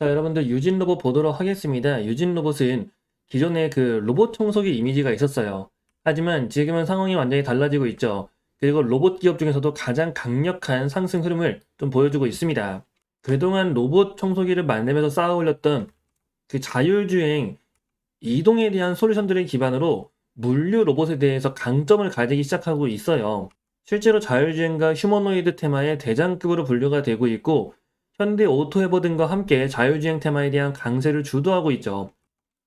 자, 여러분들 유진 로봇 보도록 하겠습니다. 유진 로봇은 기존에 그 로봇 청소기 이미지가 있었어요. 하지만 지금은 상황이 완전히 달라지고 있죠. 그리고 로봇 기업 중에서도 가장 강력한 상승 흐름을 좀 보여주고 있습니다. 그동안 로봇 청소기를 만들면서 쌓아 올렸던 그 자율주행 이동에 대한 솔루션들을 기반으로 물류 로봇에 대해서 강점을 가지기 시작하고 있어요. 실제로 자율주행과 휴머노이드 테마의 대장급으로 분류가 되고 있고 현대 오토에버 등과 함께 자율주행 테마에 대한 강세를 주도하고 있죠.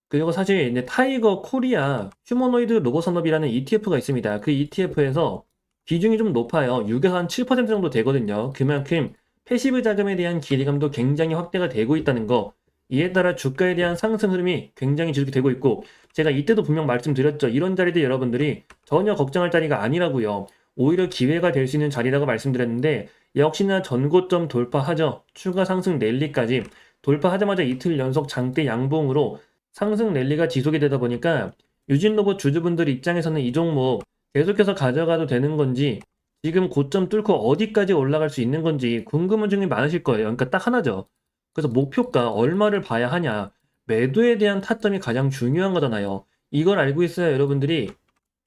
그리고 사실 이제 타이거 코리아 휴머노이드 로봇 산업이라는 ETF가 있습니다. 그 ETF에서 비중이 좀 높아요. 6에서 한7% 정도 되거든요. 그만큼 패시브 자금에 대한 기대감도 굉장히 확대가 되고 있다는 거. 이에 따라 주가에 대한 상승 흐름이 굉장히 지속이 되고 있고 제가 이때도 분명 말씀드렸죠. 이런 자리들 여러분들이 전혀 걱정할 자리가 아니라고요. 오히려 기회가 될 수 있는 자리라고 말씀드렸는데 역시나 전고점 돌파하죠. 추가 상승 랠리까지 돌파하자마자 이틀 연속 장대 양봉으로 상승 랠리가 지속이 되다 보니까 유진 로봇 주주분들 입장에서는 이 종목 계속해서 가져가도 되는 건지 지금 고점 뚫고 어디까지 올라갈 수 있는 건지 궁금한 점이 많으실 거예요. 그러니까 딱 하나죠. 그래서 목표가 얼마를 봐야 하냐. 매도에 대한 타점이 가장 중요한 거잖아요. 이걸 알고 있어야 여러분들이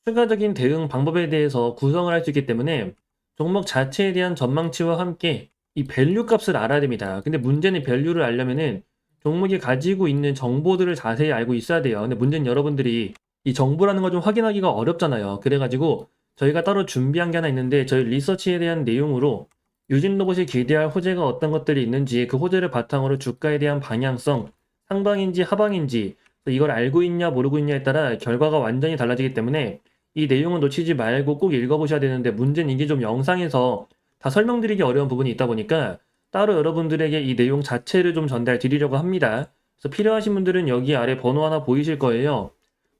추가적인 대응 방법에 대해서 구성을 할 수 있기 때문에 종목 자체에 대한 전망치와 함께 이 밸류 값을 알아야 됩니다. 근데 문제는 밸류를 알려면은 종목이 가지고 있는 정보들을 자세히 알고 있어야 돼요. 근데 문제는 여러분들이 이 정보라는 걸 좀 확인하기가 어렵잖아요. 그래가지고 저희가 따로 준비한 게 하나 있는데 저희 리서치에 대한 내용으로 유진 로봇이 기대할 호재가 어떤 것들이 있는지 그 호재를 바탕으로 주가에 대한 방향성, 상방인지 하방인지 이걸 알고 있냐 모르고 있냐에 따라 결과가 완전히 달라지기 때문에 이 내용은 놓치지 말고 꼭 읽어보셔야 되는데 문제는 이게 좀 영상에서 다 설명드리기 어려운 부분이 있다 보니까 따로 여러분들에게 이 내용 자체를 좀 전달 드리려고 합니다. 그래서 필요하신 분들은 여기 아래 번호 하나 보이실 거예요.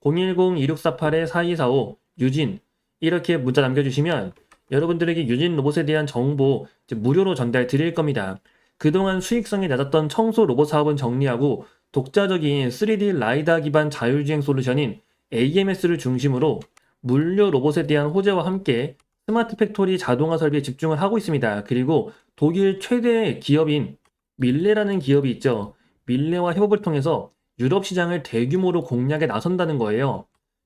010-2648-4245 유진 이렇게 문자 남겨주시면 여러분들에게 유진 로봇에 대한 정보 무료로 전달 드릴 겁니다. 그동안 수익성이 낮았던 청소 로봇 사업은 정리하고 독자적인 3D 라이다 기반 자율주행 솔루션인 AMS를 중심으로 물류 로봇에 대한 호재와 함께 스마트 팩토리 자동화 설비에 집중을 하고 있습니다. 그리고 독일 최대 기업인 밀레라는 기업이 있죠. 밀레와 협업을 통해서 유럽 시장을 대규모로 공략에 나선다는 거예요.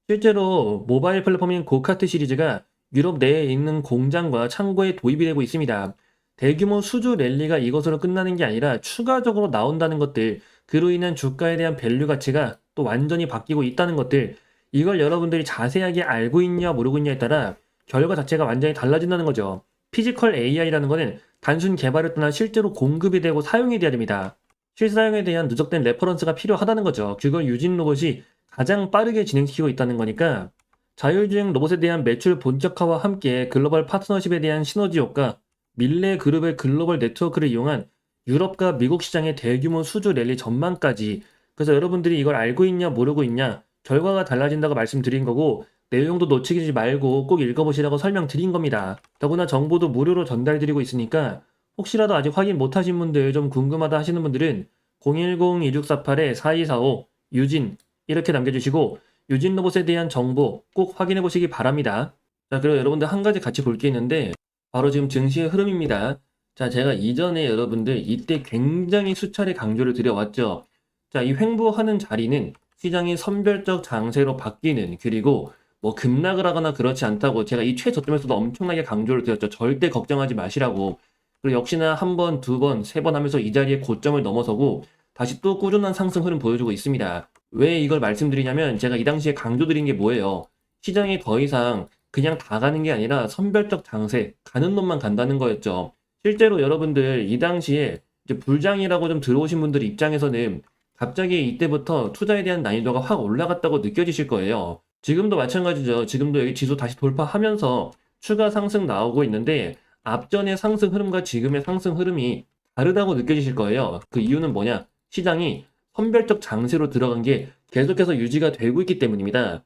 실제로 모바일 플랫폼인 고카트 시리즈가 유럽 내에 있는 공장과 창고에 도입이 되고 있습니다. 대규모 수주 랠리가 이것으로 끝나는 게 아니라 추가적으로 나온다는 것들, 그로 인한 주가에 대한 밸류 가치가 또 완전히 바뀌고 있다는 것들, 이걸 여러분들이 자세하게 알고 있냐 모르고 있냐에 따라 결과 자체가 완전히 달라진다는 거죠. 피지컬 AI라는 것은 단순 개발을 떠나 실제로 공급이 되고 사용이 돼야 됩니다. 실사용에 대한 누적된 레퍼런스가 필요하다는 거죠. 그걸 유진 로봇이 가장 빠르게 진행시키고 있다는 거니까 자율주행 로봇에 대한 매출 본격화와 함께 글로벌 파트너십에 대한 시너지 효과, 밀레 그룹의 글로벌 네트워크를 이용한 유럽과 미국 시장의 대규모 수주 랠리 전망까지 그래서 여러분들이 이걸 알고 있냐 모르고 있냐 결과가 달라진다고 말씀드린 거고 내용도 놓치지 말고 꼭 읽어보시라고 설명드린 겁니다. 더구나 정보도 무료로 전달드리고 있으니까 혹시라도 아직 확인 못하신 분들 좀 궁금하다 하시는 분들은 010-2648-4245 유진 이렇게 남겨주시고 유진 로봇에 대한 정보 꼭 확인해 보시기 바랍니다. 자, 그리고 여러분들 한 가지 같이 볼 게 있는데 바로 지금 증시의 흐름입니다. 자, 제가 이전에 여러분들 이때 굉장히 수차례 강조를 드려왔죠. 자, 이 횡보하는 자리는 시장이 선별적 장세로 바뀌는 그리고 뭐 급락을 하거나 그렇지 않다고 제가 이 최저점에서도 엄청나게 강조를 드렸죠. 절대 걱정하지 마시라고. 그리고 역시나 한 번, 두 번, 세 번 하면서 이 자리에 고점을 넘어서고 다시 또 꾸준한 상승 흐름 보여주고 있습니다. 왜 이걸 말씀드리냐면 제가 이 당시에 강조드린 게 뭐예요? 시장이 더 이상 그냥 다 가는 게 아니라 선별적 장세, 가는 놈만 간다는 거였죠. 실제로 여러분들 이 당시에 불장이라고 좀 들어오신 분들 입장에서는 갑자기 이때부터 투자에 대한 난이도가 확 올라갔다고 느껴지실 거예요. 지금도 마찬가지죠. 지금도 여기 지수 다시 돌파하면서 추가 상승 나오고 있는데 앞전의 상승 흐름과 지금의 상승 흐름이 다르다고 느껴지실 거예요. 그 이유는 뭐냐? 시장이 선별적 장세로 들어간 게 계속해서 유지가 되고 있기 때문입니다.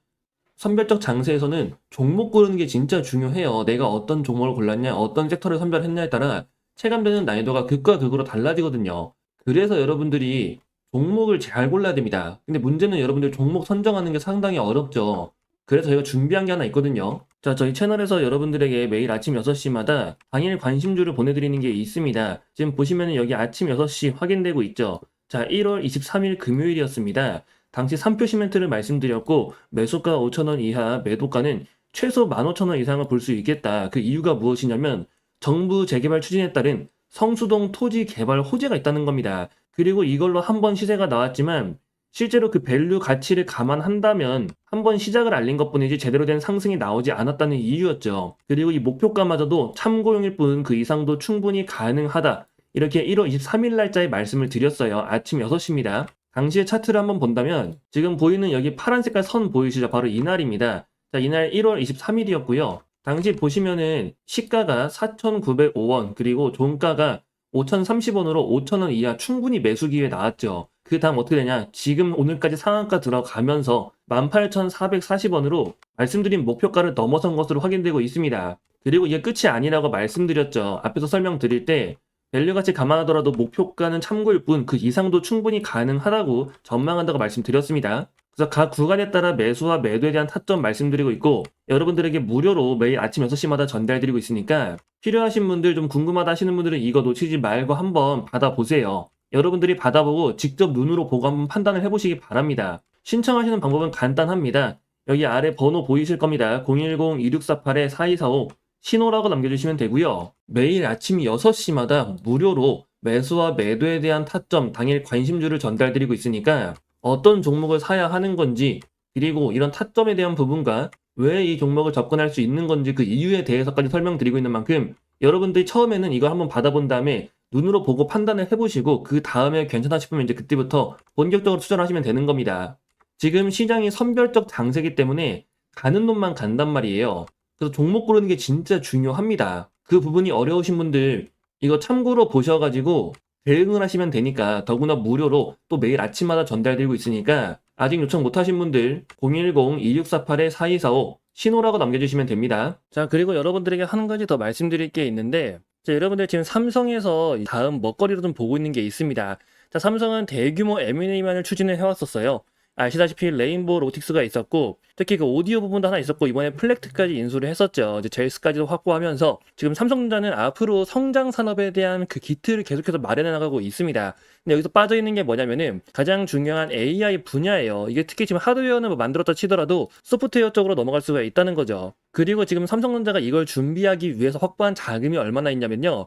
선별적 장세에서는 종목 고르는 게 진짜 중요해요. 내가 어떤 종목을 골랐냐, 어떤 섹터를 선별했냐에 따라 체감되는 난이도가 극과 극으로 달라지거든요. 그래서 여러분들이 종목을 잘 골라야 됩니다. 근데 문제는 여러분들 종목 선정하는 게 상당히 어렵죠. 그래서 저희가 준비한 게 하나 있거든요. 자, 저희 채널에서 여러분들에게 매일 아침 6시마다 당일 관심주를 보내드리는 게 있습니다. 지금 보시면 여기 아침 6시 확인되고 있죠. 자, 1월 23일 금요일이었습니다. 당시 3표 시멘트를 말씀드렸고 매수가 5천원 이하, 매도가는 최소 15,000원 이상을 볼 수 있겠다. 그 이유가 무엇이냐면 정부 재개발 추진에 따른 성수동 토지 개발 호재가 있다는 겁니다. 그리고 이걸로 한 번 시세가 나왔지만 실제로 그 밸류 가치를 감안한다면 한 번 시작을 알린 것 뿐이지 제대로 된 상승이 나오지 않았다는 이유였죠. 그리고 이 목표가마저도 참고용일 뿐 그 이상도 충분히 가능하다. 이렇게 1월 23일 날짜에 말씀을 드렸어요. 아침 6시입니다. 당시의 차트를 한번 본다면 지금 보이는 여기 파란 색깔 선 보이시죠? 바로 이날입니다. 자, 이날 1월 23일이었고요. 당시 보시면은 시가가 4,905원 그리고 종가가 5,030원으로 5,000원 이하 충분히 매수 기회 나왔죠. 그 다음 어떻게 되냐? 지금 오늘까지 상한가 들어가면서 18,440원으로 말씀드린 목표가를 넘어선 것으로 확인되고 있습니다. 그리고 이게 끝이 아니라고 말씀드렸죠. 앞에서 설명드릴 때 밸류 가치 감안하더라도 목표가는 참고일 뿐 그 이상도 충분히 가능하다고 전망한다고 말씀드렸습니다. 그래서 각 구간에 따라 매수와 매도에 대한 타점 말씀드리고 있고 여러분들에게 무료로 매일 아침 6시마다 전달드리고 있으니까 필요하신 분들 좀 궁금하다 하시는 분들은 이거 놓치지 말고 한번 받아보세요. 여러분들이 받아보고 직접 눈으로 보고 한번 판단을 해보시기 바랍니다. 신청하시는 방법은 간단합니다. 여기 아래 번호 보이실 겁니다. 010-2648-4245 신호라고 남겨주시면 되고요. 매일 아침 6시마다 무료로 매수와 매도에 대한 타점, 당일 관심주를 전달드리고 있으니까 어떤 종목을 사야 하는 건지 그리고 이런 타점에 대한 부분과 왜 이 종목을 접근할 수 있는 건지 그 이유에 대해서까지 설명드리고 있는 만큼 여러분들이 처음에는 이걸 한번 받아본 다음에 눈으로 보고 판단을 해보시고 그 다음에 괜찮다 싶으면 이제 그때부터 본격적으로 투자를 하시면 되는 겁니다. 지금 시장이 선별적 장세기 때문에 가는 놈만 간단 말이에요. 그래서 종목 고르는 게 진짜 중요합니다. 그 부분이 어려우신 분들 이거 참고로 보셔가지고 대응을 하시면 되니까 더구나 무료로 또 매일 아침마다 전달드리고 있으니까 아직 요청 못하신 분들 010-2648-4245 신호라고 남겨주시면 됩니다. 자 그리고 여러분들에게 한 가지 더 말씀드릴 게 있는데 자, 여러분들 지금 삼성에서 다음 먹거리로 좀 보고 있는 게 있습니다. 자, 삼성은 대규모 M&A만을 추진을 해왔었어요. 아시다시피 레인보우 로틱스가 있었고 특히 그 오디오 부분도 하나 있었고 이번에 플렉트까지 인수를 했었죠. 이제 제이스까지도 확보하면서 지금 삼성전자는 앞으로 성장 산업에 대한 그 기틀을 계속해서 마련해 나가고 있습니다. 근데 여기서 빠져 있는 게 뭐냐면은 가장 중요한 AI 분야예요. 이게 특히 지금 하드웨어는 뭐 만들었다 치더라도 소프트웨어 쪽으로 넘어갈 수가 있다는 거죠. 그리고 지금 삼성전자가 이걸 준비하기 위해서 확보한 자금이 얼마나 있냐면요.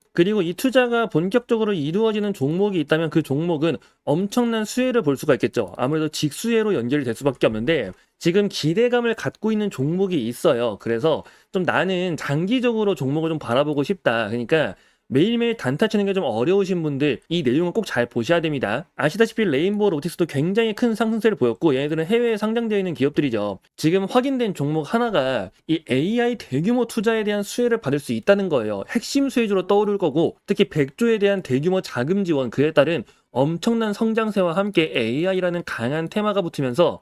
그리고 이 투자가 본격적으로 이루어지는 종목이 있다면 그 종목은 엄청난 수혜를 볼 수가 있겠죠. 아무래도 직수혜로 연결이 될 수밖에 없는데 지금 기대감을 갖고 있는 종목이 있어요. 그래서 좀 나는 장기적으로 종목을 좀 바라보고 싶다. 그러니까 매일매일 단타 치는 게 좀 어려우신 분들 이 내용을 꼭잘 보셔야 됩니다. 아시다시피 레인보우 로틱스도 굉장히 큰 상승세를 보였고 얘네들은 해외에 상장되어 있는 기업들이죠. 지금 확인된 종목 하나가 이 AI 대규모 투자에 대한 수혜를 받을 수 있다는 거예요. 핵심 수혜주로 떠오를 거고 특히 100조에 대한 대규모 자금 지원 그에 따른 엄청난 성장세와 함께 AI라는 강한 테마가 붙으면서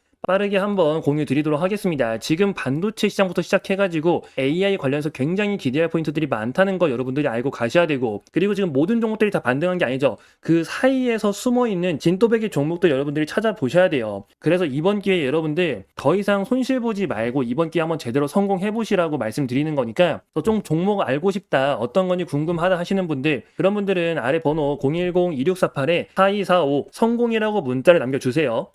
빠르게 한번 공유 드리도록 하겠습니다. 지금 반도체 시장부터 시작해가지고 AI 관련해서 굉장히 기대할 포인트들이 많다는 거 여러분들이 알고 가셔야 되고 그리고 지금 모든 종목들이 다 반등한 게 아니죠. 그 사이에서 숨어 있는 진또배기 종목들 여러분들이 찾아보셔야 돼요. 그래서 이번 기회에 여러분들 더 이상 손실 보지 말고 이번 기회에 한번 제대로 성공해 보시라고 말씀드리는 거니까 좀 종목 알고 싶다 어떤 건지 궁금하다 하시는 분들 그런 분들은 아래 번호 010-2648-4245 성공이라고 문자를 남겨주세요.